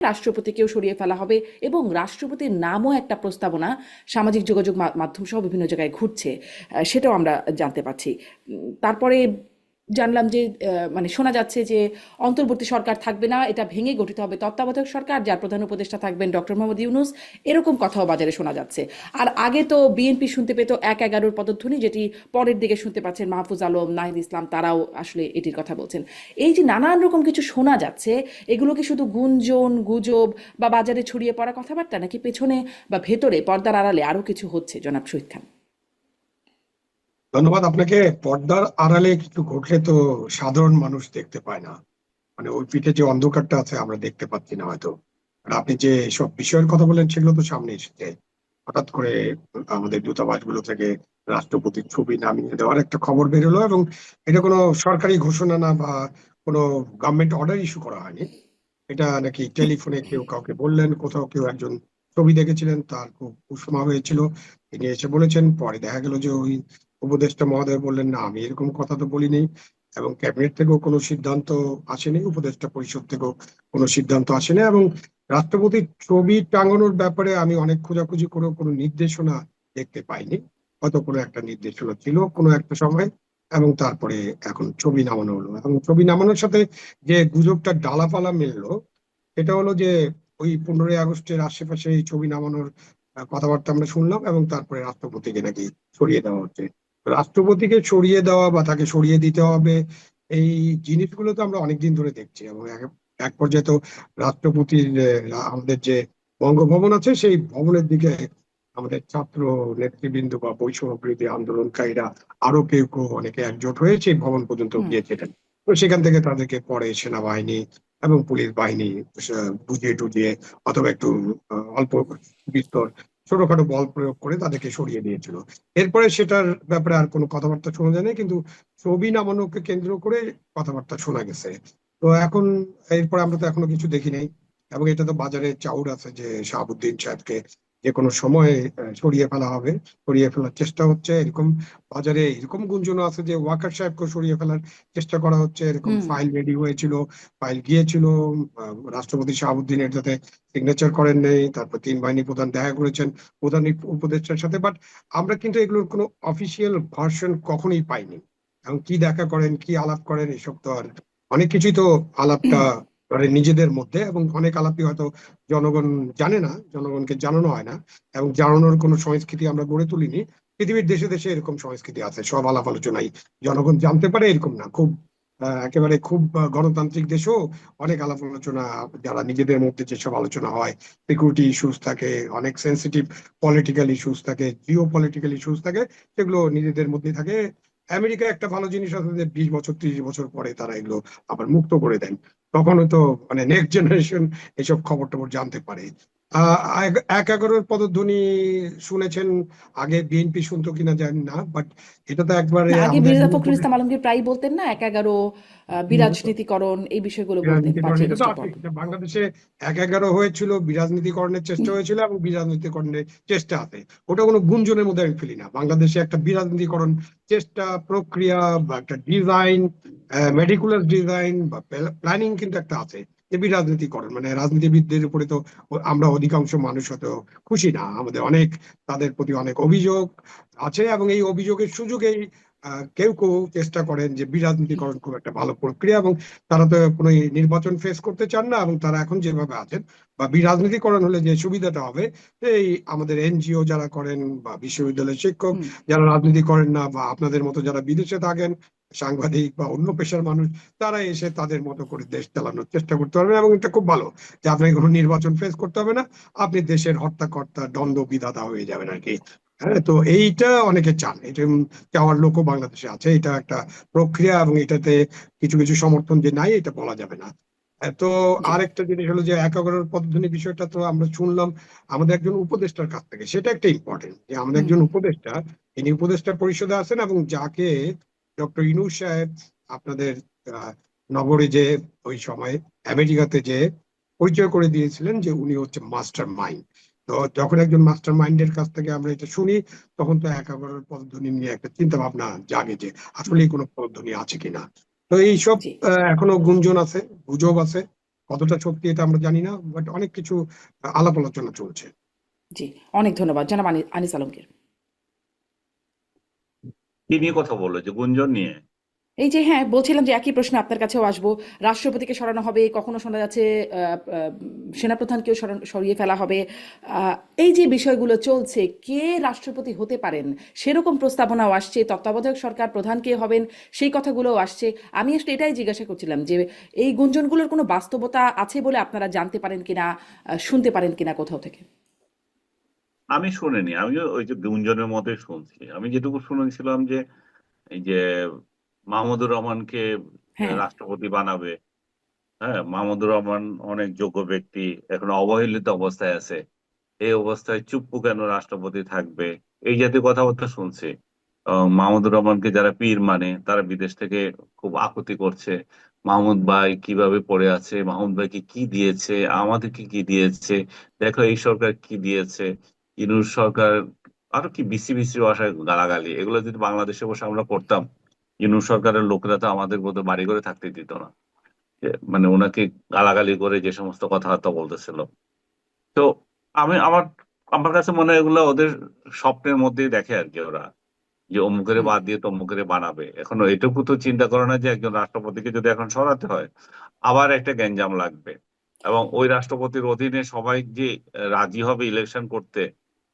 রাষ্ট্রপতিকেও সরিয়ে ফেলা হবে এবং রাষ্ট্রপতির নামও একটা প্রস্তাবনা সামাজিক যোগাযোগ মাধ্যম সহ বিভিন্ন জায়গায় ঘুরছে সেটাও আমরা জানতে পারছি। তারপরে জানলাম যে মানে শোনা যাচ্ছে যে অন্তর্বর্তী সরকার থাকবে না, এটা ভেঙে গঠিত হবে তত্ত্বাবধায়ক সরকার, যার প্রধান উপদেষ্টা থাকবেন ডক্টর মোহাম্মদ ইউনুস। এরকম কথাও বাজারে শোনা যাচ্ছে। আর আগে তো বিএনপি শুনতে পেত এক এগারোর পদধ্বনি, যেটি পরের দিকে শুনতে পাচ্ছেন মাহফুজ আলম, নাহিদ ইসলাম, তারাও আসলে এটির কথা বলছেন। এই যে নানান রকম কিছু শোনা যাচ্ছে, এগুলো কি শুধু গুঞ্জন, গুজব বা বাজারে ছড়িয়ে পড়া কথাবার্তা, নাকি পেছনে বা ভেতরে পর্দার আড়ালে আরও কিছু হচ্ছে, জনাব শহীদ খান? ধন্যবাদ, আপনাকে পর্দার আড়ালে কিছু ঘটলে তো সাধারণ মানুষ দেখতে পায় না। মানে ওই পিঠে যে অন্ধকারটা আছে, আমরা দেখতে পাচ্ছি না হয়তো। আর আপনি যে সব বিষয়ের কথা বলেন সেগুলো তো সামনে এসেছে। হঠাৎ করে আমাদের দূতাবাসগুলো থেকে রাষ্ট্রপতির ছবি নামিয়ে দেওয়ার একটা খবর বেরোলো এবং এটা কোনো সরকারি ঘোষণা না বা কোনো গভর্নমেন্ট অর্ডার ইস্যু করা হয়নি। এটা নাকি টেলিফোনে কেউ কাউকে বললেন, কোথাও কেউ একজন ছবি দেখেছিলেন, তার খুব উষ্মা হয়েছিল। তিনি এসে বলেছেন, পরে দেখা গেল যে ওই উপদেষ্টা মহোদয় বললেন, না, আমি এরকম কথা তো বলিনি এবং ক্যাবিনেট থেকেও কোনো সিদ্ধান্ত আসেনি, উপদেষ্টা পরিষদ থেকেও কোনো সিদ্ধান্ত আসেনি এবং রাষ্ট্রপতির ছবি টাঙানোর ব্যাপারে আমি অনেক খোঁজাখুঁজি করেও কোনো নির্দেশনা দেখতে পাইনি। হয়তো কোনো একটা নির্দেশনা ছিল কোনো একটা সময় এবং তারপরে এখন ছবি নামানো হলো। এবং ছবি নামানোর সাথে যে গুজবটা ডালাপালা মিললো, সেটা হলো যে ওই পনেরোই আগস্টের আশেপাশে এই ছবি নামানোর কথাবার্তা আমরা শুনলাম এবং তারপরে রাষ্ট্রপতিকে নাকি সরিয়ে দেওয়া হচ্ছে। রাষ্ট্রপতিকে সরিয়ে দেওয়া বা তাকে সরিয়ে দিতে হবে এই জিনিসগুলো তো আমরা অনেকদিন ধরে দেখছি এবং এক- পর্যায়ে তো রাষ্ট্রপতির আমাদের যে বঙ্গভবন আছে সেই ভবনের দিকে আমাদের ছাত্র নেতৃবৃন্দ বা বৈষম্য বিরোধী আন্দোলনকারীরা আরও কেউ কেউ অনেকে একজোট হয়ে সেই ভবন পর্যন্ত। গিয়েছিলেন তো সেখান থেকে তাদেরকে পরে সেনাবাহিনী এবং পুলিশ বাহিনী বুঝিয়ে টুজিয়ে অথবা একটু অল্প বিস্তর ছোটখাটো বল প্রয়োগ করে তাদেরকে সরিয়ে দিয়েছিল। এরপরে সেটার ব্যাপারে আর কোনো কথাবার্তা শোনা যায়নি, কিন্তু ছবি নামানোকে কেন্দ্র করে কথাবার্তা শোনা গেছে। তো এখন এরপরে আমরা তো এখনও কিছু দেখি নাই, এবং এটা তো বাজারে চাউর আছে যে শাহাবুদ্দিন সাহেবকে যে কোনো সময় সরিয়ে ফেলা হবে সরিয়ে ফেলার চেষ্টা হচ্ছে এরকম বাজারে এরকম গুঞ্জনও আছে যে ওয়াকার সাহেবকে সরিয়ে ফেলার চেষ্টা করা হচ্ছে এরকম ফাইল রেডি হয়েছিল ফাইল গিয়েছিল রাষ্ট্রপতি শাহাবুদ্দিনের যাতে সিগনেচার করেন নেই তারপর তিন বাহিনী প্রধান দেখা করেছেন প্রধান উপ- উপদেষ্টার সাথে বাট আমরা কিন্তু এগুলোর কোনো অফিসিয়াল ভার্সন কখনোই পাইনি। এবং কি দেখা করেন কি আলাপ করেন এসব তো আর অনেক কিছুই তো আলাপটা ধরে নিজেদের মধ্যে এবং অনেক আলাপই হয়তো জনগণ জানে না, জনগণকে জানানো হয় না এবং জানানোর কোনো সংস্কৃতি আমরা গড়ে তুলিনি। পৃথিবীর দেশে দেশে এরকম সংস্কৃতি আছে, সব আলাপ আলোচনাই। জনগণ জানতে পারে এরকম না, খুব একেবারে খুব গণতান্ত্রিক দেশেও অনেক আলাপ আলোচনা, যারা নিজেদের মধ্যে যেসব আলোচনা হয় সিকিউরিটি ইস্যুস থাকে, অনেক সেন্সিটিভ পলিটিক্যাল ইস্যুস থাকে জিও পলিটিক্যাল ইস্যুস থাকে, সেগুলো নিজেদের মধ্যে থাকে। আমেরিকা একটা ভালো জিনিস আছে যে বিশ বছর, ত্রিশ বছর পরে তারা এগুলো আবার মুক্ত করে দেন। তখন হয়তো মানে নেক্সট জেনারেশন এসব খবর টবর জানতে পারে। এক- এগারোর পদধ্বনি শুনেছেন আগে বিএনপি শুনতো কিনা জানি না বাট এটা তো একবারে আগে মির্জা ফখরুল ইসলাম আলমগীর প্রায়ই বলতেন না এক এগারো বিরাজনীতিকরণ এই বিষয়গুলো বলতেন বাংলাদেশে এক এগারো হয়েছিল বিরাজনীতিকরণের চেষ্টা হয়েছিল এবং বিরাজনীতিকরণের চেষ্টা আছে। ওটা কোনো গুঞ্জনের মধ্যে আমি ফেলি না বাংলাদেশে একটা বিরাজনীতিকরণ চেষ্টা প্রক্রিয়া বা একটা ডিজাইন মেডিকুলার ডিজাইন বা প্ল্যানিং কিন্তু একটা আছে। যে বিরাজনীতিকরণ মানে রাজনীতিবিদদের উপরে তো আমরা অধিকাংশ মানুষ হয়তো খুশি না। আমাদের অনেক তাদের প্রতি অনেক অভিযোগ আছে এবং এই অভিযোগের সুযোগেই কেউ কেউ চেষ্টা করেন যে বিরাজনীতিকরণ খুব একটা ভালো প্রক্রিয়া এবং তারা তো কোনো নির্বাচন ফেস করতে চান না এবং তারা এখন যেভাবে আছেন বা বিরাজনীতিকরণ হলে যে সুবিধাটা হবে এই আমাদের এনজিও যারা করেন বা বিশ্ববিদ্যালয়ের শিক্ষক যারা রাজনীতি করেন না বা আপনাদের মতো যারা বিদেশে থাকেন সাংবাদিক বা অন্য পেশার মানুষ তারা এসে তাদের মতো করে দেশ চালানোর চেষ্টা করতে পারবেন এবং এটা খুব ভালো যে আপনাকে কোনো নির্বাচন ফেস করতে হবে না আপনি দেশের হর্তাকর্তা দ্বন্দ্ব বিধাতা হয়ে যাবেন আর কি। হ্যাঁ তো এইটা অনেকে চান। এটা চাওয়ার লোকও বাংলাদেশে আছে এটা একটা প্রক্রিয়া এবং এটাতে কিছু কিছু সমর্থন যে নাই এটা বলা যাবে না। আহ, তো আরেকটা জিনিস হলো যে একাগ্রের পদ্ধতি বিষয়টা তো আমরা শুনলাম আমাদের একজন উপদেষ্টার কাছ থেকে। সেটা একটা ইম্পর্টেন্ট যে আমাদের একজন উপদেষ্টা তিনি উপদেষ্টা পরিষদে আছেন এবং যাকে ডক্টর ইনুস সাহেব আপনাদের নগরে যে ওই সময় আমেরিকাতে যে পরিচয় করে দিয়েছিলেন যে উনি হচ্ছে মাস্টার মাইন্ড তো যখন একজন মাস্টার মাইন্ডের কাছ থেকে আমরা এটা শুনি তখন তো একাগ্রের পদ্ধতি নিয়ে একটা চিন্তা ভাবনা জাগে যে আসলে কোনো পদ্ধতি আছে কিনা। তো এইসব এখনও গুঞ্জন আছে গুজব আছে। কতটা সত্যি এটা আমরা জানি না বাট অনেক কিছু আলাপ আলোচনা চলছে। জি অনেক ধন্যবাদ। জনাব আনিস আলমগীর। নিয়ে কথা বলল? যে গুঞ্জন নিয়ে? এই যে হ্যাঁ বলছিলাম যে একই প্রশ্ন আপনার কাছেও আসব। রাষ্ট্রপতিকে সরানো হবে, কখনো শোনা যাচ্ছে সেনাপ্রধানকেও সরিয়ে ফেলা হবে। এই যে বিষয়গুলো চলছে, কে রাষ্ট্রপতি হতে পারেন? সেরকম প্রস্তাবনাও আসছে, তত্ত্বাবধায়ক সরকার প্রধান কে হবেন? সেই কথাগুলোও আসছে। আমি আসলে এটাই জিজ্ঞাসা করছিলাম যে, এই গুঞ্জনগুলোর কোনো বাস্তবতা আছে বলে আপনারা জানতে পারেন কিনা শুনতে পারেন কিনা কোথাও থেকে? আমি শুনিনি আমি ওই যে গুঞ্জনের মতোই শুনছি। আমি যেটুকু শুনেছিলাম যে এই যে মাহমুদুর রহমানকে হ্যাঁ। রাষ্ট্রপতি বানাবে হ্যাঁ মাহমুদুর রহমান অনেক যোগ্য ব্যক্তি এখন অবহেলিত অবস্থায় আছে। এই অবস্থায় চুপ্পু কেন রাষ্ট্রপতি থাকবে? এই জাতীয় কথাবার্তা শুনছি। আহ, মাহমুদুর রহমানকে যারা পীর মানে তারা বিদেশ থেকে খুব আকুতি করছে। মাহমুদ ভাই কীভাবে পড়ে আছে? মাহমুদ ভাইকে কি দিয়েছে? আমাদেরকে কি দিয়েছে? দেখো এই সরকার কি দিয়েছে? ইনুস সরকার আরও কি বিসি বিসি ভাষায় গালাগালি এগুলো যদি বাংলাদেশে বসে আমরা করতাম ইনুস সরকারের লোকেরা তো আমাদের মতো বাড়ি করে থাকতে দিত না। মানে ওনাকে গালাগালি করে যে সমস্ত কথাবার্তা বলতেছিল। তো আমি আমার আমার কাছে মনে হয় এগুলো ওদের স্বপ্নের মধ্যেই দেখে আর কি ওরা। যে অমুকের বাদ দিয়ে তমুকের বানাবে। এখন এটুকু তো চিন্তা করে না যে একজন রাষ্ট্রপতিকে যদি এখন সরাতে হয় আবার একটা গ্যাঞ্জাম লাগবে। এবং ওই রাষ্ট্রপতির অধীনে সবাই যে রাজি হবে ইলেকশন করতে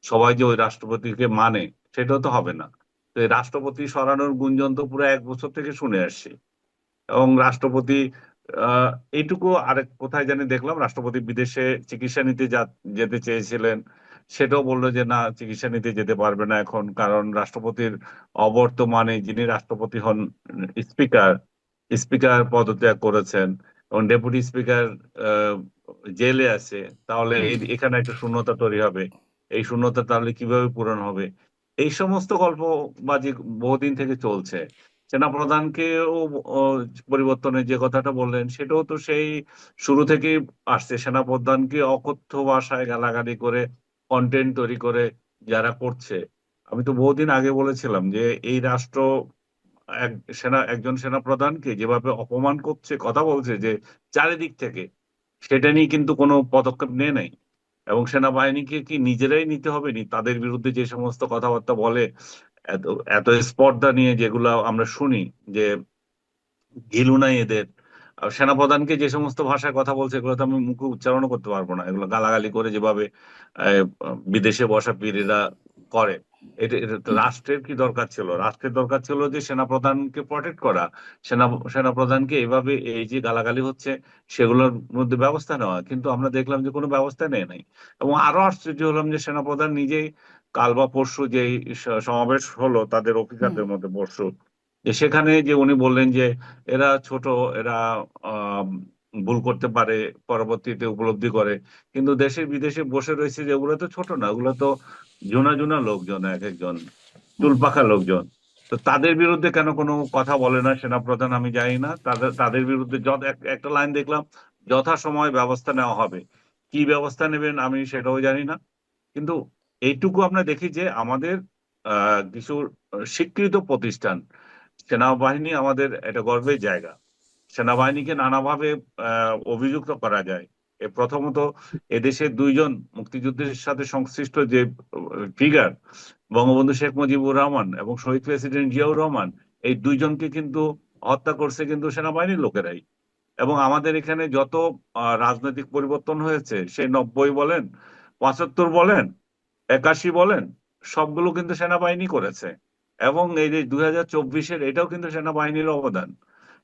সবাই যে ওই রাষ্ট্রপতিকে মানে সেটাও তো হবে না। তো এই রাষ্ট্রপতি সরানোর গুঞ্জন তো পুরো এক বছর থেকে শুনে আসছি। এবং রাষ্ট্রপতি, আহ, এইটুকু আরেক কোথায় জানি দেখলাম, রাষ্ট্রপতি বিদেশে চিকিৎসা নিতে যেতে চেয়েছিলেন, সেটাও বলল যে, না, চিকিৎসা নিতে যেতে পারবে না এখন, কারণ রাষ্ট্রপতির অবর্তমানে যিনি রাষ্ট্রপতি হন, স্পিকার স্পিকার পদত্যাগ করেছেন এবং ডেপুটি স্পিকার জেলে আছে, তাহলে এখানে একটা শূন্যতা তৈরি হবে। এই শূন্যতা তাহলে কীভাবে পূরণ হবে? এই সমস্ত গল্পবাজি বহুদিন থেকে চলছে সেনাপ্রধানকেও ও, পরিবর্তনের যে কথাটা বললেন সেটাও তো সেই শুরু থেকেই আসছে। সেনাপ্রধানকে অকথ্য ভাষায় গালাগালি করে কন্টেন্ট তৈরি করে যারা করছে। আমি তো বহুদিন আগে বলেছিলাম যে এই রাষ্ট্র এক সেনা একজন সেনাপ্রধানকে যেভাবে অপমান করছে কথা বলছে যে চারিদিক থেকে সেটা নিয়ে কিন্তু কোনো পদক্ষেপ নেয় নাই। এবং সেনাবাহিনীকে কি নিজেরাই নিতে হবে? নি, তাদের বিরুদ্ধে যে সমস্ত কথাবার্তা বলে, এত এত স্পর্ধা নিয়ে যেগুলো আমরা শুনি, যে ঘিলু নাই এদের। সেনাপ্রধানকে যে সমস্ত ভাষায় কথা বলছে, এগুলো তো আমি মুখে উচ্চারণও করতে পারব না। এগুলো গালাগালি করে যেভাবে বিদেশে বসা পীরেরা করে। এটা রাষ্ট্রের কি দরকার ছিল? রাষ্ট্রের দরকার ছিল যে সেনাপ্রধানকে প্রটেক্ট করা। সেনা সেনাপ্রধানকে এইভাবে এই যে গালাগালি হচ্ছে সেগুলোর মধ্যে ব্যবস্থা নেওয়া। কিন্তু আমরা দেখলাম যে কোনো ব্যবস্থা নেয় নাই। এবং আরও আশ্চর্য হলাম যে সেনাপ্রধান নিজেই কাল বা পরশু যে সমাবেশ হলো তাদের অফিসারদের মধ্যে পরশু যে সেখানে যে উনি বললেন যে এরা ছোট এরা ভুল করতে পারে পরবর্তীতে উপলব্ধি করে। কিন্তু দেশে বিদেশে বসে রয়েছে যে ওগুলো তো ছোট না ওগুলো তো জোনা জোনা লোকজন, এক একজন হুম চুলপাকা লোকজন। তো তাদের বিরুদ্ধে কেন কোনো কথা বলে না সেনাপ্রধান আমি জানি না। তাদের তাদের বিরুদ্ধে যত একটা লাইন দেখলাম, যথাসময় ব্যবস্থা নেওয়া হবে। কি ব্যবস্থা নেবেন আমি সেটাও জানি না। কিন্তু এইটুকু আমরা দেখি যে আমাদের কিছু স্বীকৃত প্রতিষ্ঠান, সেনাবাহিনী আমাদের এটা গর্বের জায়গা। সেনাবাহিনীকে নানাভাবে অভিযুক্ত করা যায়। প্রথমত এদেশের দুইজন মুক্তিযুদ্ধের সাথে সংশ্লিষ্ট যে ফিগার বঙ্গবন্ধু শেখ মুজিবুর রহমান এবং শহীদ প্রেসিডেন্ট জিয়াউর রহমান, এই দুইজনকে কিন্তু হত্যা করছে কিন্তু সেনাবাহিনীর লোকেরাই। এবং আমাদের এখানে যত রাজনৈতিক পরিবর্তন হয়েছে, সেই নব্বই বলেন, পঁচাত্তর বলেন, একাশি বলেন, সবগুলো কিন্তু সেনাবাহিনী করেছে। এবং এই যে দুই হাজার চব্বিশের এটাও কিন্তু সেনাবাহিনীর অবদান।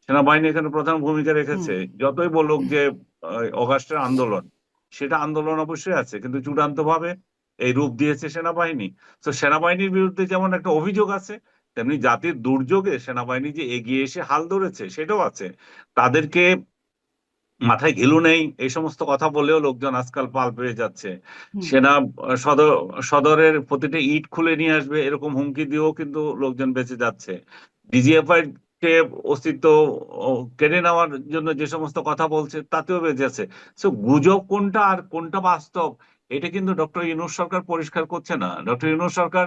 সেনাবাহিনী এখানে প্রধান ভূমিকা রেখেছে। যতই বলুক যে অগাস্টের আন্দোলন সেটা আন্দোলন অবশ্যই আছে কিন্তু চূড়ান্ত ভাবে এই রূপ দিয়েছে সেনাবাহিনী। তো সেনাবাহিনীর বিরুদ্ধে যেমন একটা অভিযোগ আছে তেমনি জাতির দুর্যোগে সেনাবাহিনী যে এগিয়ে এসে হাল ধরেছে সেটাও আছে। তাদেরকে মাথায় ঘিলু নেই এই সমস্ত কথা বলেও লোকজন আজকাল পাল পেয়ে যাচ্ছে। সেনা সদর সদরের প্রতিটা ইট খুলে নিয়ে আসবে এরকম হুমকি দিয়েও কিন্তু লোকজন বেঁচে যাচ্ছে। ডিজিএফআই কে অস্তিত্ব কেড়ে নেওয়ার জন্য যে সমস্ত কথা বলছে, তাতেও বেঁচে আছে। সো গুজব কোনটা আর কোনটা বাস্তব, এটা কিন্তু ডক্টর ইউনুস সরকার পরিষ্কার করছে না। ডক্টর ইউনুস সরকার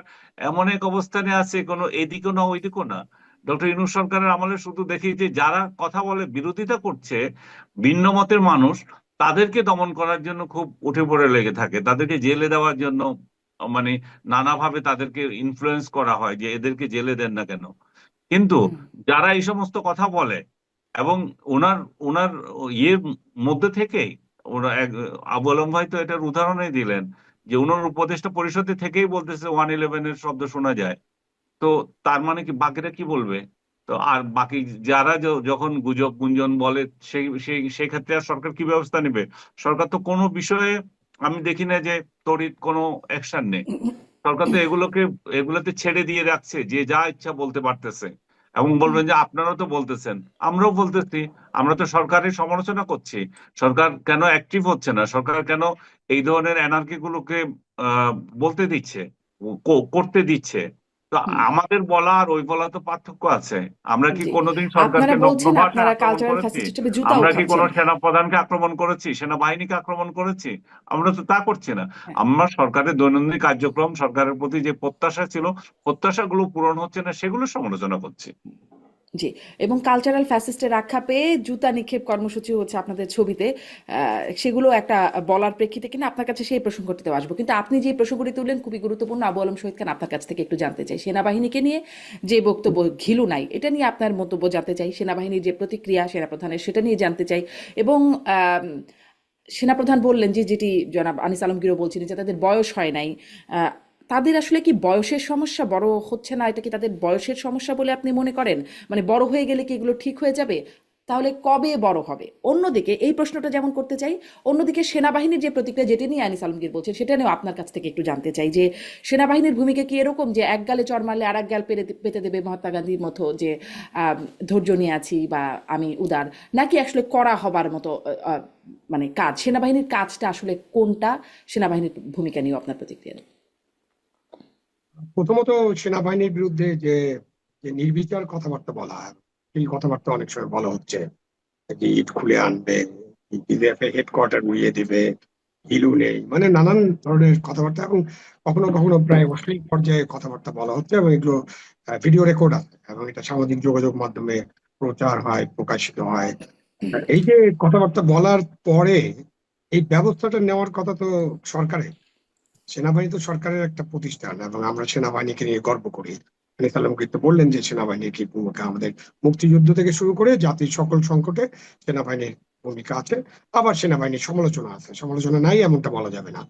এমন এক অবস্থানে আছে, কোনো এদিকও না, ওইদিকও না। ডক্টর ইউনুস সরকারের আমলে শুধু দেখি যে, যারা কথা বলে বিরোধিতা করছে, ভিন্ন মতের মানুষ, তাদেরকে দমন করার জন্য খুব উঠে পড়ে লেগে থাকে। তাদেরকে জেলে দেওয়ার জন্য মানে নানাভাবে তাদেরকে ইনফ্লুয়েন্স করা হয় যে, এদেরকে জেলে দেন না কেন। কিন্তু যারা এই সমস্ত কথা বলে এবং ওনার ওনার ইয়ের মধ্যে থেকেই ওরা আবু আলম ভাই তো এটার উদাহরণই দিলেন যে ওনার উপদেষ্টা পরিষদে থেকেই বলতেছে ওয়ান ইলেভেনের শব্দ শোনা যায়। তো তার মানে কি বাকিরা কি বলবে? তো আর বাকি যারা যখন গুজব গুঞ্জন বলে সেই সেই সেই ক্ষেত্রে আর সরকার কি ব্যবস্থা নেবে? সরকার তো কোনো বিষয়ে আমি দেখি না যে তড়িৎ কোনো অ্যাকশন নেই। সরকার তো এগুলোকে, এগুলোতে ছেড়ে দিয়ে রাখছে, যে যা ইচ্ছা বলতে পারতেছে। এবং বলবেন যে আপনারাও তো বলতেছেন, আমরাও বলতেছি, আমরা তো সরকারের সমালোচনা করছি। সরকার কেন অ্যাক্টিভ হচ্ছে না? সরকার কেন এই ধরনের এনার্কি গুলোকে বলতে দিচ্ছে করতে দিচ্ছে? তো আমাদের বলা আর ওই বলা তো পার্থক্য আছে। আমরা কি কোনোদিন সরকারকে আমরা কি কোনো সেনা প্রধানকে আক্রমণ করেছি? সেনাবাহিনীকে আক্রমণ করেছি? আমরা তো তা করছি না। হ্যাঁ, আমরা সরকারের দৈনন্দিন কার্যক্রম সরকারের প্রতি যে প্রত্যাশা ছিল প্রত্যাশাগুলো পূরণ হচ্ছে না সেগুলো সমালোচনা করছি। জি, এবং কালচারাল ফ্যাসিস্টের আখ্যা পেয়ে জুতা নিক্ষেপ কর্মসূচি হচ্ছে আপনাদের ছবিতে। সেগুলো একটা বলার প্রেক্ষিতে কিনা আপনার কাছে সেই প্রসঙ্গটিতে আসব। কিন্তু আপনি যে প্রসঙ্গটি তুললেন খুবই গুরুত্বপূর্ণ, আবু আলম শহীদ খান আপনার কাছ থেকে একটু জানতে চাই। সেনাবাহিনীকে নিয়ে যে বক্তব্য ঘিলু নাই, এটা নিয়ে আপনার মন্তব্য জানতে চাই। সেনাবাহিনীর যে প্রতিক্রিয়া সেনাপ্রধানের, সেটা নিয়ে জানতে চাই। এবং সেনাপ্রধান বললেন যে, যেটি জনাব আনিস আলমগীরও বলছিলেন যে, তাদের বয়স হয় নাই। তাদের আসলে কি বয়সের সমস্যা বড় হচ্ছে না? এটা কি তাদের বয়সের সমস্যা বলে আপনি মনে করেন? মানে বড় হয়ে গেলে কি এগুলো ঠিক হয়ে যাবে? তাহলে কবে বড় হবে? অন্যদিকে এই প্রশ্নটা যেমন করতে চাই, অন্যদিকে সেনাবাহিনীর যে প্রতিক্রিয়া যেটি নিয়ে আনিস আলমগীর বলছেন, সেটা নিয়েও আপনার কাছ থেকে একটু জানতে চাই যে সেনাবাহিনীর ভূমিকা কি এরকম যে এক গালে চড় মারলে আর এক গাল পেরে পেতে দেবে মহাত্মা গান্ধীর মতো যে ধৈর্য নিয়ে আছি বা আমি উদার? নাকি আসলে করা হবার মতো মানে কাজ, সেনাবাহিনীর কাজটা আসলে কোনটা? সেনাবাহিনীর ভূমিকা নিয়েও আপনার প্রতিক্রিয়া প্রথমত সেনাবাহিনীর বিরুদ্ধে যে যে নির্বিচার কথাবার্তা বলা এই কথাবার্তা অনেক সময় বলা হচ্ছে। যে ইট খুলে আনবে এর হেডকোয়ার্টার উড়িয়ে দিবে, হিলু নেই মানে নানান ধরনের কথাবার্তা এবং কখনো কখনো প্রায় অশ্লীল পর্যায়ে কথাবার্তা বলা হচ্ছে এবং এগুলো ভিডিও রেকর্ড আছে এবং এটা সামাজিক যোগাযোগ মাধ্যমে প্রচার হয়, প্রকাশিত হয়। এই যে কথাবার্তা বলার পরে এই ব্যবস্থাটা নেওয়ার কথা তো সরকারের। সেনাবাহিনী তো সরকারের একটা প্রতিষ্ঠান এবং আমরা সেনাবাহিনীকে নিয়ে গর্ব করি। সালাম বললেন যে, সেনাবাহিনীর কি ভূমিকা? আমাদের মুক্তিযুদ্ধ থেকে শুরু করে জাতির সকল সংকটে সেনাবাহিনীর ভূমিকা আছে। আবার সেনাবাহিনীর সমালোচনা আছে। সমালোচনা নাই, এমনটা বলা যাবে না।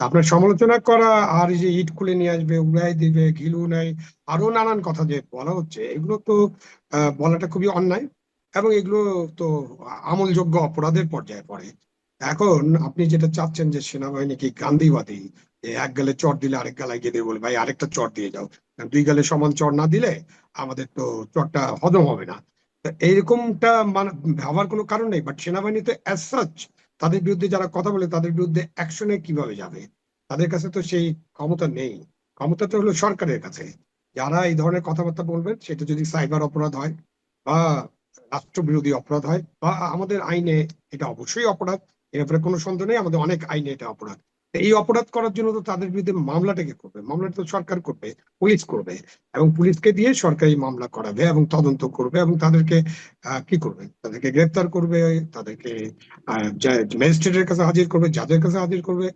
আপনার সমালোচনা করা, আর যে ইট খুলে নিয়ে আসবে, উড়াই দিবে, ঘিলু নাই, আরও নানান কথা যে বলা হচ্ছে, এগুলো তো বলাটা খুবই অন্যায় এবং এগুলো তো আমলযোগ্য অপরাধের পর্যায়ে পড়ে। এখন আপনি যেটা চাচ্ছেন যে সেনাবাহিনী কি গান্ধীবাদী এক গালে চট দিলে আরেক গালায় গিয়ে দিয়ে বলে, ভাই, আরেকটা চট দিয়ে যাও। দুই গালে সমান চর না দিলে আমাদের তো চরটা হজম হবে না। এইরকমটা মানে ভাবার কোনো কারণ নেই বাট সেনাবাহিনী তো অ্যাজ সাচ তাদের বিরুদ্ধে যারা কথা বলে তাদের বিরুদ্ধে অ্যাকশনে কীভাবে যাবে? তাদের কাছে তো সেই ক্ষমতা নেই। ক্ষমতা তো হলো সরকারের কাছে। যারা এই ধরনের কথাবার্তা বলবেন, সেটা যদি সাইবার অপরাধ হয় বা রাষ্ট্রবিরোধী অপরাধ হয় বা আমাদের আইনে এটা অবশ্যই অপরাধ, এর ব্যাপারে কোনো সন্দেহ নেই, আমাদের অনেক আইনে এটা অপরাধ। এই অপরাধ করার জন্য তো তাদের বিরুদ্ধে মামলাটাকে করবে। মামলাটা তো সরকার করবে, পুলিশ করবে এবং পুলিশকে দিয়ে সরকারি মামলা করাবে এবং তদন্ত করবে এবং তাদেরকে কি করবে? তাদেরকে গ্রেপ্তার করবে, তাদেরকে ম্যাজিস্ট্রেটের কাছে হাজির করবে, জাজের কাছে হাজির করবে,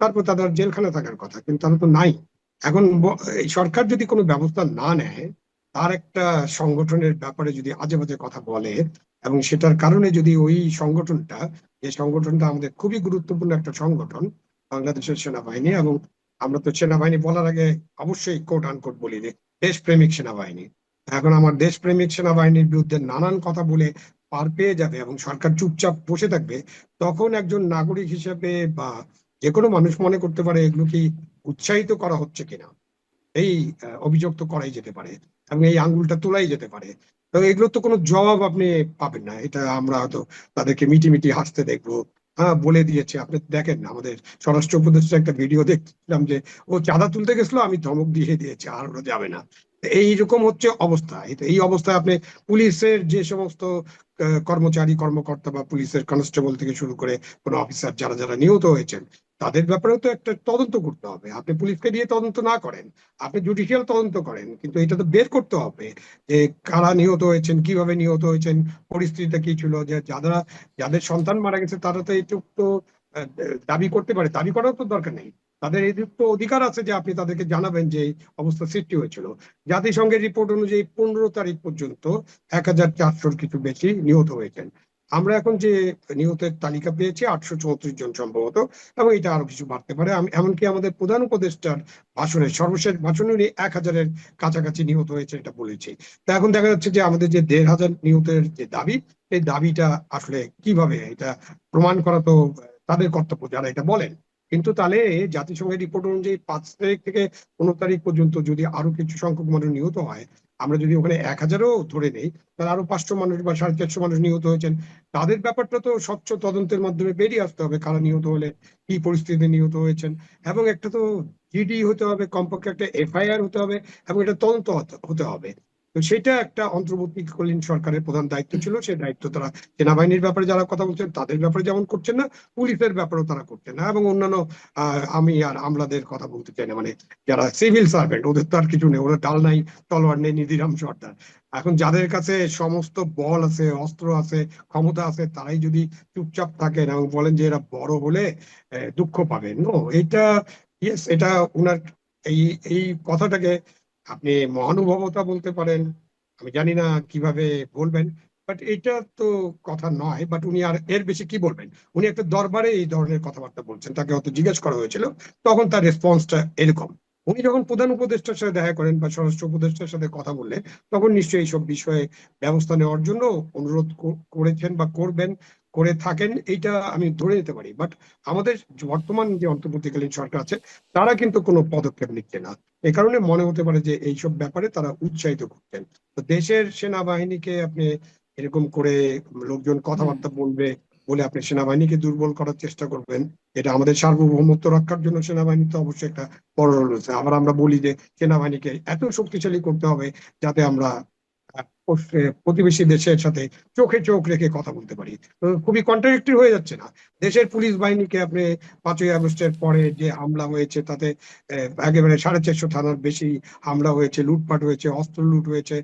তারপর তাদের জেলখানা থাকার কথা। কিন্তু তারা তো নাই। এখন সরকার যদি কোনো ব্যবস্থা না নেয়, তার একটা সংগঠনের ব্যাপারে যদি আজে বাজে কথা বলে এবং সেটার কারণে যদি ওই সংগঠনটা যে সংগঠনটা আমাদের খুবই গুরুত্বপূর্ণ একটা সংগঠন বাংলাদেশের সেনাবাহিনী এবং আমরা তো সেনাবাহিনী বলার আগে অবশ্যই কোট আনকোট বলি যে দেশপ্রেমিক সেনাবাহিনী। এখন আমার দেশপ্রেমিক সেনাবাহিনীর বিরুদ্ধে নানান কথা বলে পার পেয়ে যাবে এবং সরকার চুপচাপ বসে থাকবে, তখন একজন নাগরিক হিসেবে বা যে কোনো মানুষ মনে করতে পারে এগুলো কি উৎসাহিত করা হচ্ছে কিনা। এই অভিযোগ তো করাই যেতে পারে এবং এই আঙ্গুলটা তোলাই যেতে পারে। তো এগুলো তো কোনো জবাব আপনি পাবেন না। এটা আমরা হয়তো তাদেরকে মিটি মিটি হাসতে দেখব হ্যাঁ বলে দিয়েছে। আপনি দেখেন, আমাদের স্বরাষ্ট্র উপদেষ্টা একটা ভিডিও দেখছিলাম যে, ও চাঁদা তুলতে গেছিল, আমি ধমক দিয়ে দিয়েছি, আর ওরা যাবে না। তো এইরকম হচ্ছে অবস্থা। এই এই অবস্থায় আপনি পুলিশের যে সমস্ত কর্মচারী, কর্মকর্তা বা পুলিশের কনস্টেবল থেকে শুরু করে কোনো অফিসার, যারা যারা নিহত হয়েছেন তাদের ব্যাপারেও তো একটা তদন্ত করতে হবে। আপনি পুলিশকে দিয়ে তদন্ত না করেন, আপনি জুডিশিয়াল তদন্ত করেন, কিন্তু এটা তো বের করতে হবে যে কারা নিহত হয়েছেন, কীভাবে নিহত হয়েছেন, পরিস্থিতিটা কি ছিল, যে যারা, যাদের সন্তান মারা গেছে তারা তো এইটুক তো দাবি করতে পারে, দাবি করার তো দরকার নেই। তাদের এইটুক তো অধিকার আছে যে আপনি তাদেরকে জানাবেন যে অবস্থা সৃষ্টি হয়েছিল। জাতিসংঘের রিপোর্ট অনুযায়ী পনেরো তারিখ পর্যন্ত এক হাজার চারশোর কিছু বেশি নিহত হয়েছেন। আমরা এখন যে নিহতের তালিকা পেয়েছি, আটশো চৌত্রিশ জন সম্ভবত, এবং এটা আরও কিছু বাড়তে পারে। এমনকি আমাদের প্রধান উপদেষ্টার ভাষণে, সর্বশেষ ভাষণে উনি এক হাজারের কাছাকাছি নিহত হয়েছে এটা বলেছি। তা এখন দেখা যাচ্ছে যে আমাদের যে দেড় হাজার নিহতের যে দাবি এই দাবিটা আসলে কীভাবে, এটা প্রমাণ করা তো, তাদের কর্তব্য যারা এটা বলেন। কিন্তু তাহলে জাতিসংঘের রিপোর্ট অনুযায়ী পাঁচ তারিখ থেকে পনেরো তারিখ পর্যন্ত যদি আরও কিছু সংখ্যক মানুষ নিহত হয় আমরা যদি ওখানে এক হাজারও ধরে নেই, তাহলে আরও পাঁচশো মানুষ বা সাড়ে চারশো মানুষ নিহত হয়েছেন। তাদের ব্যাপারটা তো স্বচ্ছ তদন্তের মাধ্যমে বেরিয়ে আসতে হবে, কারা নিহত হলে, কি পরিস্থিতিতে নিহত হয়েছেন। এবং একটা তো জিডি হতে হবে, কমপক্ষে একটা এফআইআর হতে হবে, এবং এটা তদন্ত হতে- হতে হবে। তো সেটা একটা অন্তর্বর্তীকালীন সরকারের প্রধান দায়িত্ব ছিল সেই দায়িত্ব তারা সেনাবাহিনীর ব্যাপারে যারা কথা বলছেন তাদের ব্যাপারে যেমন করছেন না, পুলিশের ব্যাপারেও তারা করছেন না এবং অন্যান্য আমি আর আমলাদের কথা বলতে চাই না মানে যারা সিভিল সার্ভেন্ট, ওদের তো আর কিছু নেই, ওরা ডাল নাই, তলোয়ার নেই, নিধিরাম সর্দার। এখন যাদের কাছে সমস্ত বল আছে, অস্ত্র আছে, ক্ষমতা আছে, তারাই যদি চুপচাপ থাকেন এবং বলেন যে এরা বড় হলে দুঃখ পাবেন। নো এটা ইয়েস এটা উনার এই এই কথাটাকে আপনি মহানুভবতা বলতে পারেন, আমি জানি না কীভাবে বলবেন বাট এটা তো কথা নয় বাট উনি আর এর বেশি কি বলবেন? উনি একটা দরবারে এই ধরনের কথাবার্তা বলছেন, তাকে হয়তো জিজ্ঞেস করা হয়েছিল, তখন তার রেসপন্সটা এরকম। উনি যখন প্রধান উপদেষ্টার সাথে দেখা করেন বা স্বরাষ্ট্র উপদেষ্টার সাথে কথা বললেন, তখন নিশ্চয়ই এইসব বিষয়ে ব্যবস্থা নেওয়ার জন্য অনুরোধ করেছেন বা করবেন। করে থাকেন এইটা আমি ধরে নিতে পারি। বাট আমাদের বর্তমান যে অন্তর্বর্তীকালীন সরকার আছে তারা কিন্তু কোনো পদক্ষেপ নিচ্ছে না। এ কারণে মনে হতে পারে যে এইসব ব্যাপারে তারা উৎসাহিত করছেন। তো দেশের সেনাবাহিনীকে আপনি এরকম করে লোকজন কথাবার্তা বলবে বলে আপনি সেনাবাহিনীকে দুর্বল করার চেষ্টা করবেন এটা আমাদের সার্বভৌমত্ব রক্ষার জন্য সেনাবাহিনী তো অবশ্যই একটা বড় রোল রয়েছে। আবার আমরা বলি যে সেনাবাহিনীকে এত শক্তিশালী করতে হবে যাতে আমরা প্রতিবেশী দেশের সাথে চোখে চোখ রেখে কথা বলতে পারি। খুবই কন্ট্রাডিক্টরি হয়ে যাচ্ছে না। দেশের পুলিশ বাহিনীকে আপনি পাঁচই আগস্টের পরে যে হামলা হয়েছে, তাতে একেবারে সাড়ে চারশো থানার বেশি হামলা হয়েছে, লুটপাট হয়েছে, অস্ত্র লুট হয়েছে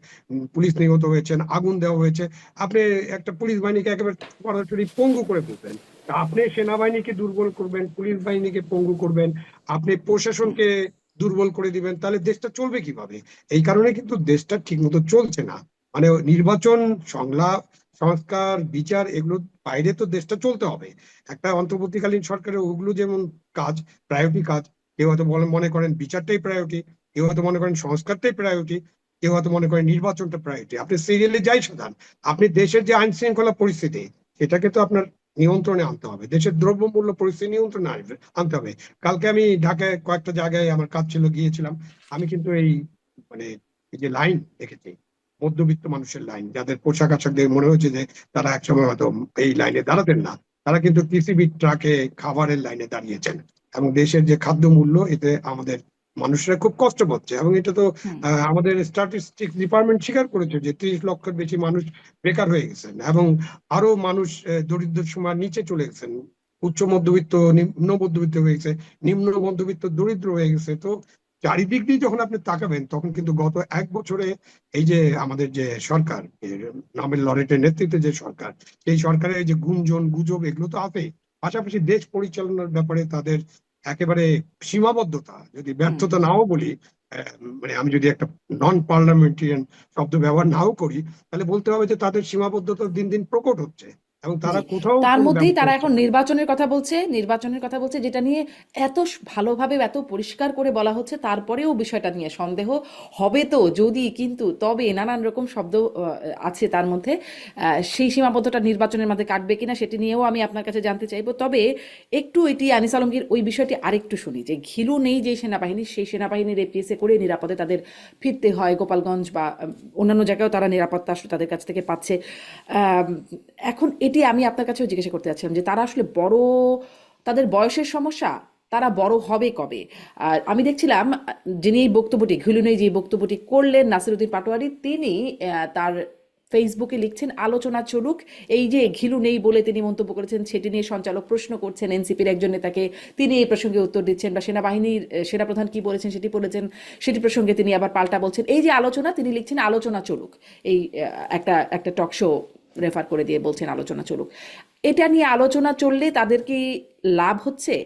পুলিশ নিহত হয়েছেন, আগুন দেওয়া হয়েছে। আপনি একটা পুলিশ বাহিনীকে একেবারে সরাসরি পঙ্গু করে ফেলবেন। আপনি সেনাবাহিনীকে দুর্বল করবেন, পুলিশ বাহিনীকে পঙ্গু করবেন। আপনি প্রশাসনকে দুর্বল করে দিবেন, তাহলে দেশটা চলবে কীভাবে? এই কারণে কিন্তু দেশটা ঠিকমতো চলছে না। মানে নির্বাচন, সংলাপ, সংস্কার, বিচার, এগুলো বাইরে তো দেশটা চলতে হবে। একটা অন্তর্বর্তীকালীন সরকারের ওগুলো যেমন কাজ প্রায়োরিটি কাজ, কেউ হয়তো মনে করেন বিচারটাই প্রায়োরিটি কেউ হয়তো মনে করেন সংস্কারটাই প্রায়োরিটি কেউ হয়তো মনে করেন নির্বাচনটা প্রায়োরিটি আপনি সিরিয়ালে যাই সাধারণ আপনি দেশের যে আইন শৃঙ্খলা পরিস্থিতি, সেটাকে তো আপনার নিয়ন্ত্রণে আনতে হবে দেশের দ্রব্যমূল্য পরিস্থিতি নিয়ন্ত্রণে আনবে আনতে হবে কালকে আমি ঢাকায় কয়েকটা জায়গায় আমার কাজ ছিল গিয়েছিলাম আমি কিন্তু এই মানে এই যে লাইন দেখেছি মধ্যবিত্ত মানুষের লাইন যাদের পোশাক আশাক দেখে মনে হচ্ছে যে তারা একসময় হয়তো এই লাইনে দাঁড়াতেন না তারা কিন্তু টিসিবি ট্রাকে খাবারের লাইনে দাঁড়িয়েছেন এবং দেশের যে খাদ্য মূল্য এতে আমাদের মানুষরা খুব কষ্ট পাচ্ছে এবং এটা তো আমাদের স্ট্যাটিস্টিক্স ডিপার্টমেন্ট স্বীকার করেছে যে ত্রিশ লক্ষের বেশি মানুষ বেকার হয়ে গেছেন এবং আরও মানুষ দরিদ্র সীমার নিচে চলে গেছেন। উচ্চ মধ্যবিত্ত নিম্ন মধ্যবিত্ত হয়ে গেছে নিম্ন মধ্যবিত্ত দরিদ্র হয়ে গেছে। তো চারিদিক দিয়ে যখন আপনি তাকাবেন তখন কিন্তু গত এক বছরে এই যে আমাদের যে সরকার নামের লরেটের নেতৃত্বে যে সরকার এই সরকারের এই যে গুঞ্জন গুজব এগুলো তো আছে পাশাপাশি দেশ পরিচালনার ব্যাপারে তাদের একেবারে সীমাবদ্ধতা যদি ব্যর্থতা নাও বলি মানে আমি যদি একটা নন পার্লামেন্টারিয়ান শব্দ ব্যবহার নাও করি তাহলে বলতে হবে যে তাদের সীমাবদ্ধতা দিন দিন প্রকট হচ্ছে। এবং তারা কোথাও তার মধ্যেই তারা এখন নির্বাচনের কথা বলছে নির্বাচনের কথা বলছে যেটা নিয়ে এত ভালোভাবে এত পরিষ্কার করে বলা হচ্ছে তারপরেও বিষয়টা নিয়ে সন্দেহ হবে তো যদি কিন্তু তবে নানান রকম শব্দ আছে তার মধ্যে। সেই সীমাবদ্ধতা নির্বাচনের মধ্যে কাটবে কিনা সেটি নিয়েও আমি আপনার কাছে জানতে চাইব। তবে একটু এটি আনিস আলমগীর ওই বিষয়টি আরেকটু শুনি যে ঘিলু নেই যে সেনাবাহিনী সেই সেনাবাহিনীর এপিএসএ করে নিরাপদে তাদের ফিরতে হয় গোপালগঞ্জ বা অন্যান্য জায়গায়ও তারা নিরাপত্তা আসলে তাদের কাছ থেকে পাচ্ছে। এখন এটি আমি আপনার কাছেও জিজ্ঞাসা করতে চাচ্ছিলাম যে তারা আসলে বড়, তাদের বয়সের সমস্যা, তারা বড় হবে কবে? আর আমি দেখছিলাম, যিনি এই বক্তব্যটি, ঘিলুনে যে বক্তব্যটি করলেন নাসিরুদ্দিন পাটোয়ারি, তিনি তার ফেসবুকে লিখছেন, আলোচনা চলুক। এই যে ঘিলু নেই বলে তিনি মন্তব্য করেছেন, সেটি নিয়ে সঞ্চালক প্রশ্ন করছেন এনসিপির একজন নেতাকে। তিনি এই প্রসঙ্গে উত্তর দিচ্ছেন বা সেনাবাহিনীর সেনাপ্রধান কি বলেছেন সেটি বলেছেন, সেটি প্রসঙ্গে তিনি আবার পাল্টা বলছেন। এই যে আলোচনা, তিনি লিখছেন, আলোচনা চলুক। এই একটা একটা টক শো রেফার করে দিয়ে বলছেন আলোচনা চলুক। এটা নিয়ে আলোচনা চললে তাদের কি লাভ হচ্ছে?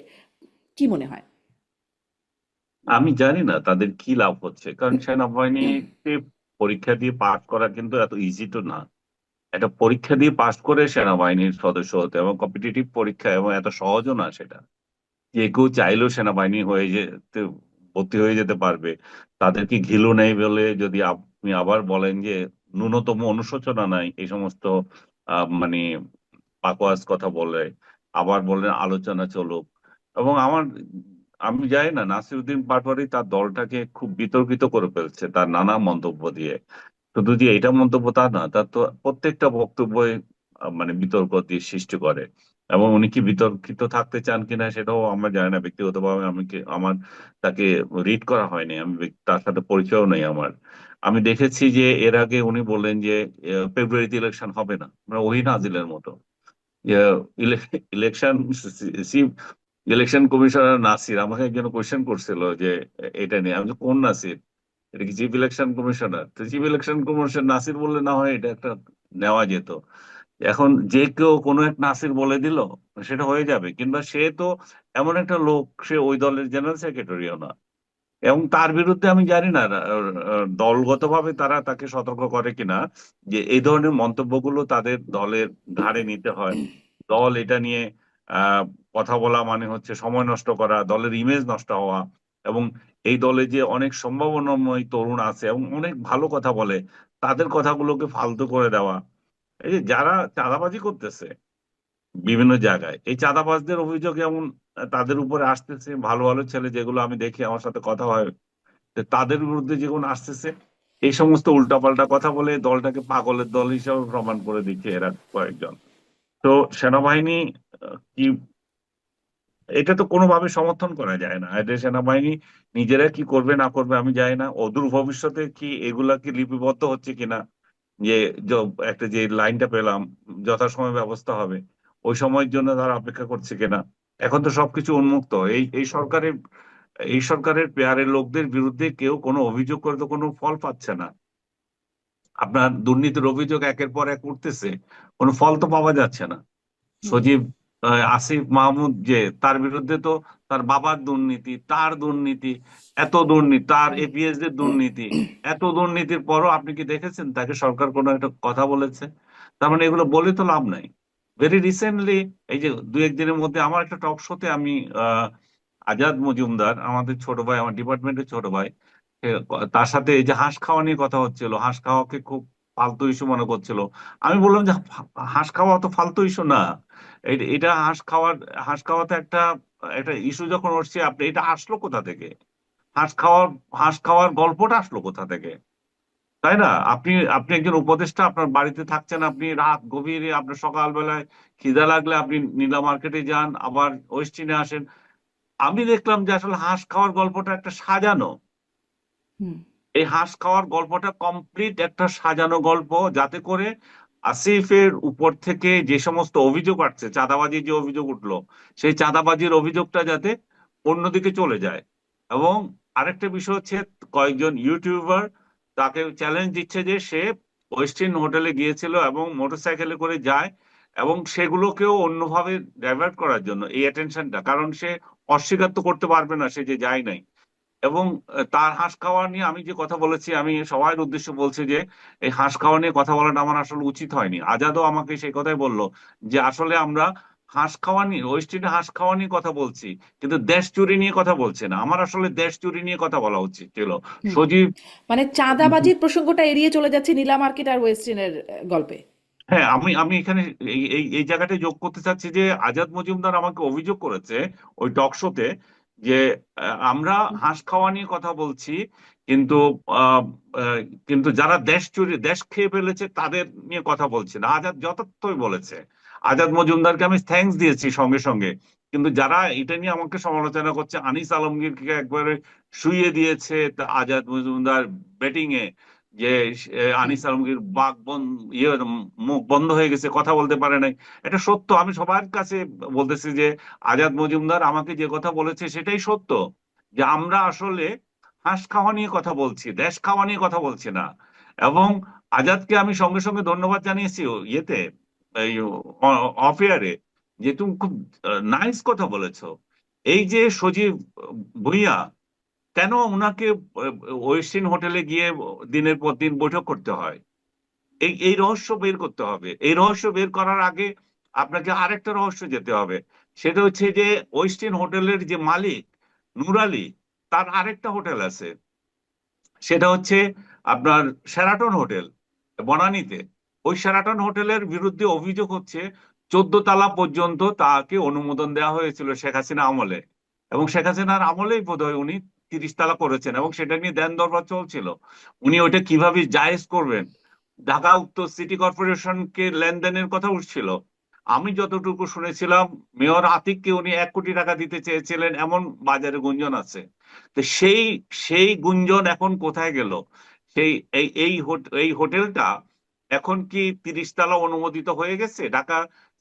কি মনে হয়? আমি জানি না তাদের কি লাভ হচ্ছে। কারণ সেনাবাহিনীতে পরীক্ষা দিয়ে পাশ করা কিন্তু এত ইজি তো না। একটা পরীক্ষা দিয়ে পাশ করে সেনাবাহিনীর সদস্য হতে এবং কম্পিটিটিভ পরীক্ষা এবং এত সহজও না সেটা। যে কেউ চাইলেও সেনাবাহিনী হয়ে যেতে ভর্তি হয়ে যেতে পারবে। তাদের কি ঘিলু নেই বলে যদি আপনি আবার বলেন যে ন্যূনতম অনুশোচনা নাই, এই সমস্ত মানে পাকোয়াজ কথা বলে, আবার বলেন আলোচনা চলুক। এবং আমার, আমি জানি না, নাসিরুদ্দিন পাটোয়ারি তার দলটাকে খুব বিতর্কিত করে ফেলছে, তার নানা মন্তব্য দিয়ে। শুধু যে এটা মন্তব্য তা না, তার তো প্রত্যেকটা বক্তব্যই মানে বিতর্ক দিয়ে সৃষ্টি করে। এবং উনি কি বিতর্কিত থাকতে চান কিনা সেটাও আমরা জানি না ব্যক্তিগতভাবে। আমি কি- আমার তাকে রিড করা হয়নি, আমি তার সাথে পরিচয়ও নেই আমার। আমি দেখেছি যে এর আগে উনি বললেন যে ফেব্রুয়ারিতে ইলেকশন হবে না মানে ওহি নাজিলের মতো। ইলেকশন ইলেকশন কমিশনার নাসির আমাকে একজন কোয়েশ্চেন করছিল যে, এটা নিয়ে। আমি কোন নাসির? এটা কি চিফ ইলেকশন কমিশনার? তো চিফ ইলেকশন কমিশনার নাসির বললে না হয় এটা একটা নেওয়া যেত। এখন যে কেউ কোনো এক নাসির বলে দিল, সেটা হয়ে যাবে। কিংবা সে তো এমন একটা লোক, সে ওই দলের জেনারেল সেক্রেটারিও না। এবং তার বিরুদ্ধে আমি জানি না দলগতভাবে তারা তাকে সতর্ক করে কিনা, যে এই ধরনের মন্তব্যগুলো তাদের দলের ঘাড়ে নিতে হয়। দল এটা নিয়ে কথা বলা মানে হচ্ছে সময় নষ্ট করা, দলের ইমেজ নষ্ট হওয়া, এবং এই দলে যে অনেক সম্ভাবনাময় তরুণ আছে এবং অনেক ভালো কথা বলে, তাদের কথাগুলোকে ফালতু করে দেওয়া এই যে যারা চাঁদাবাজি করতেছে বিভিন্ন জায়গায়, এই চাঁদাবাজদের অভিযোগ এমন তাদের উপরে আসতেছে, ভালো ভালো ছেলে যেগুলো আমি দেখি আমার সাথে কথা হয় তাদের বিরুদ্ধে যেগুলো আসতেছে, এই সমস্ত উল্টাপাল্টা কথা বলে দলটাকে পাগলের দল হিসাবে প্রমাণ করে দিচ্ছে এরা কয়েকজন। তো সেনাবাহিনী, কি, এটা তো কোনোভাবে সমর্থন করা যায় না। এটা সেনাবাহিনী নিজেরা কি করবে না করবে আমি জানি না। অদূর ভবিষ্যতে কি এগুলা কি লিপিবদ্ধ হচ্ছে কিনা যে একটা যে লাইনটা পেলাম যথাসময় ব্যবস্থা হবে ওই সময়ের জন্য তারা অপেক্ষা করছে কিনা? এখন তো সবকিছু উন্মুক্ত। এই এই সরকারের এই সরকারের পেয়ারের লোকদের বিরুদ্ধে কেউ কোনো অভিযোগ করে তো কোনো ফল পাচ্ছে না। আপনার দুর্নীতির অভিযোগ একের পর এক উঠতেছে কোনো ফল তো পাওয়া যাচ্ছে না। সজীব আসিফ মাহমুদ যে, তার বিরুদ্ধে তো তার বাবার দুর্নীতি, তার দুর্নীতি, এত দুর্নীতি, তার এপিএস এর দুর্নীতি, এত দুর্নীতির পরও আপনি কি দেখেছেন? তাকে সরকার কোনো একটা কথা বলেছে। তার মানে এগুলো বলে তো লাভ নাই। ভেরি রিসেন্টলি এই যে দু একদিনের মধ্যে আমার একটা টক শোতে আমি আজাদ মজুমদার, আমাদের ছোট ভাই, আমার ডিপার্টমেন্টের ছোট ভাই তার সাথে এই যে হাঁস খাওয়া নিয়ে কথা হচ্ছিল, হাঁস খাওয়াকে খুব ফালতু ইস্যু মনে করছিল। আমি বললাম যে হাঁস খাওয়া তো ফালতু ইস্যু না। এটা হাঁস খাওয়ার, হাঁস খাওয়াতে একটা একটা ইস্যু যখন উঠছে আপনি এটা আসলো কোথা থেকে? হাঁস খাওয়ার হাঁস খাওয়ার গল্পটা আসলো কোথা থেকে? তাই না? আপনি আপনি একজন উপদেষ্টা, আপনার বাড়িতে থাকছেন আপনি রাত গভীরে আপনার সকালবেলায় খিদা লাগলে আপনি নীলা মার্কেটে যান, আবার ওয়েস্টিনে আসেন। আমি দেখলাম যে আসলে হাঁস খাওয়ার গল্পটা একটা সাজানো। এই হাঁস খাওয়ার গল্পটা কমপ্লিট একটা সাজানো গল্প, যাতে করে আসিফের উপর থেকে যে সমস্ত অভিযোগ আসছে, চাঁদাবাজির যে অভিযোগ উঠল, সেই চাঁদাবাজির অভিযোগটা যাতে অন্যদিকে চলে যায়। এবং আরেকটা বিষয় হচ্ছে, কয়েকজন ইউটিউবার তাকে চ্যালেঞ্জ দিচ্ছে যে সে ওয়েস্টিন হোটেলে গিয়েছিল এবং মোটরসাইকেলে করে যায় এবং সেগুলোকেও অন্যভাবে ডাইভার্ট করার জন্য এই অ্যাটেনশনটা কারণ সে অস্বীকার তো করতে পারবে না, সে যে যায় নাই। এবং তার হাঁস খাওয়া নিয়ে আমি যে কথা বলেছি আমি সবার উদ্দেশ্য বলছি যে এই হাঁস খাওয়া নিয়ে কথা বলাটা আমার আসলে উচিত হয়নি। আজাদও আমাকে সেই কথাই বলল যে আসলে আমরা হাঁস খাওয়া নিয়ে ওয়েস্টিনে হাঁস খাওয়া নিয়ে কথা বলছি কিন্তু দেশ চুরি নিয়ে কথা বলছে না। আমার আসলে দেশ চুরি নিয়ে কথা বলা উচিত ছিল। সজীব মানে চাঁদাবাজির প্রসঙ্গটা এড়িয়ে চলে যাচ্ছে নীলা মার্কেট আর ওয়েস্টিনের আহ, গল্পে। হ্যাঁ আমি আমি এখানে এই এই এই জায়গাটা যোগ করতে চাচ্ছি যে আজাদ মজুমদার আমাকে অভিযোগ করেছে ওই টক শোতে যে আমরা হাঁস খাওয়া নিয়ে কথা বলছি, কিন্তু কিন্তু যারা দেশ চুরি, দেশ খেয়ে ফেলেছে তাদের নিয়ে কথা বলছি না। আজাদ যথার্থই বলেছে। আজাদ মজুমদারকে আমি থ্যাঙ্কস দিয়েছি সঙ্গে সঙ্গে। কিন্তু যারা এটা নিয়ে আমাকে সমালোচনা করছে, আনিস আলমগীরকে একবারে শুইয়ে দিয়েছে আজাদ মজুমদার ব্যাটিং এ যে আনিস আলমগীর বাক ইয়ে মুখ বন্ধ হয়ে গেছে, কথা বলতে পারে নাই। এটা সত্য। আমি সবার কাছে বলতেছি যে, আজাদ মজুমদার আমাকে যে কথা বলেছে সেটাই সত্য। যে আমরা আসলে হাঁস খাওয়া নিয়ে কথা বলছি, দেশ খাওয়া নিয়ে কথা বলছি না। এবং আজাদকে আমি সঙ্গে সঙ্গে ধন্যবাদ জানিয়েছি ইয়েতে, এই অফেয়ারে যে তুমি খুব নাইস কথা বলেছ। এই যে সজীব ভুইয়া কেন ওনাকে ওয়েস্টিন হোটেলে গিয়ে দিনের পর দিন বৈঠক করতে হয়? এই এই রহস্য বের করতে হবে। এই রহস্য বের করার আগে আপনাকে আরেকটা রহস্য যেতে হবে। সেটা হচ্ছে যে ওয়েস্টিন হোটেলের যে মালিক নুরালি তার আরেকটা হোটেল আছে। সেটা হচ্ছে আপনার শেরাটন হোটেল, বনানীতে। ওই শেরাটন হোটেলের বিরুদ্ধে অভিযোগ হচ্ছে চোদ্দ তালা পর্যন্ত তাকে অনুমোদন দেওয়া হয়েছিল শেখ হাসিনা আমলে। এবং শেখ হাসিনার আমলেই বোধহয় উনি তিরিশ তালা করেছেন এবং সেটা নিয়ে দেন দরবার চলছিল। উনি ওইটা কীভাবে জায়েজ করবেন? ঢাকা উত্তর সিটি কর্পোরেশনকে লেনদেনের কথা উঠছিল। আমি যতটুকু শুনেছিলাম, মেয়র আতিককে উনি এক কোটি টাকা দিতে চেয়েছিলেন, এমন বাজারে গুঞ্জন আছে। তো সেই সেই গুঞ্জন এখন কোথায় গেল? সেই, এই এই এই হোটেলটা এখন কি তিরিশ তালা অনুমোদিত হয়ে গেছে? ঢাকা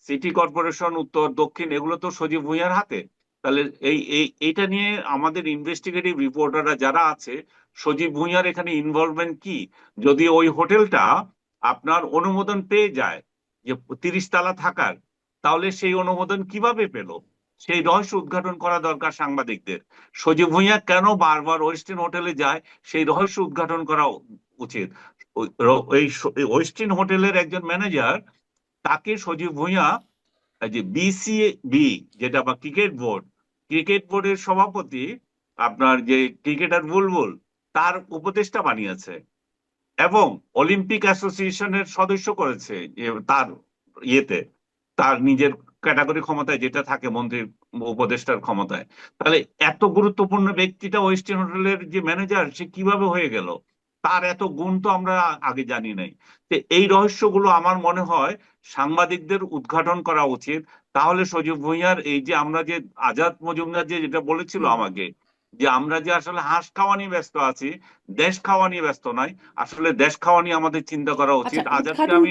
সিটি কর্পোরেশন, উত্তর, দক্ষিণ, এগুলো তো সজীব ভুঁইয়ার হাতে। তাহলে এই এই, এইটা নিয়ে আমাদের ইনভেস্টিগেটিভ রিপোর্টাররা যারা আছে, সজীব ভুঁইয়ার এখানে ইনভলভমেন্ট কি? যদি ওই হোটেলটা আপনার অনুমোদন পেয়ে যায় যে তিরিশ তালা থাকার, তাহলে সেই অনুমোদন কীভাবে পেল? সেই রহস্য উদ্ঘাটন করা দরকার সাংবাদিকদের। সজীব ভুঁইয়া কেন বারবার ওয়েস্টিন হোটেলে যায়? সেই রহস্য উদ্ঘাটন করা উচিত। এই ওয়েস্টিন হোটেলের একজন ম্যানেজার তাকে সজীব ভুঁইয়া যে বিসিবি যেটা বা ক্রিকেট বোর্ড ক্রিকেট বোর্ডের সভাপতি আপনার যে ক্রিকেটার বুলবুল, তার উপদেষ্টা বানিয়েছে এবং অলিম্পিক অ্যাসোসিয়েশনের সদস্য করেছে তার ইয়েতে, তার নিজের ক্যাটাগরি ক্ষমতায় যেটা থাকে মন্ত্রীর উপদেষ্টার ক্ষমতায়। তাহলে এত গুরুত্বপূর্ণ ব্যক্তিটা ওয়েস্টার্ন হোটেলের যে ম্যানেজার, সে কীভাবে হয়ে গেল? তার এত গুণ তো আমরা আগে জানি নাই। তো এই রহস্যগুলো আমার মনে হয় সাংবাদিকদের উদ্ঘাটন করা উচিত। তাহলে সজীব ভূঁইয়ার এই যে আমরা যে আজাদ মজুমদার যে যেটা বলেছিল আমাকে যে আমরা যে আসলে হাঁস খাওয়া নিয়ে ব্যস্ত আছি দেশ খাওয়া নিয়ে ব্যস্ত নাই আসলে দেশ খাওয়া নিয়ে আমাদের চিন্তা করা আচ্ছা উচিত। আজাদকে আমি